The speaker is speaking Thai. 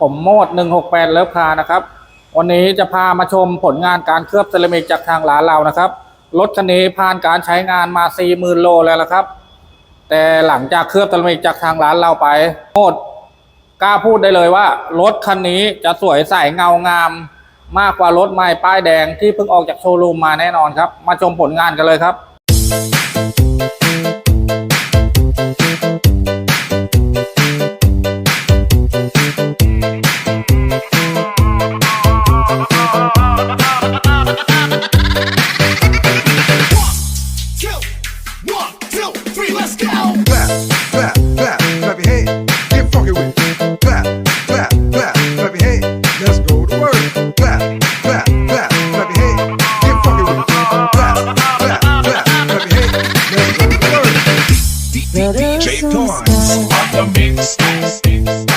ผมโมด 168 เลิฟคานะครับ วันนี้จะพามาชมผลงานการเคลือบเซรามิกจากทางร้านเรานะครับ รถคันนี้ผ่านการใช้งานมา 40,000 โลแล้วละครับ แต่หลังจากเคลือบเซรามิกจากทางร้านเราไป โมดกล้าพูดได้เลยว่า รถคันนี้จะสวยใสเงางาม มากกว่ารถใหม่ป้ายแดงที่เพิ่งออกจากโชว์รูมมาแน่นอนครับ มาชมผลงานกันเลยครับ one, two, three, let's go. clap, clap, clap, clap your hands. Get funky with it. Clap, clap, clap, clap your hands. Let's go to work. Clap, clap, clap, clap your hands. Get funky with it. Clap, clap, clap, clap your hands. Let's go to work. DJ Torrance on the mix.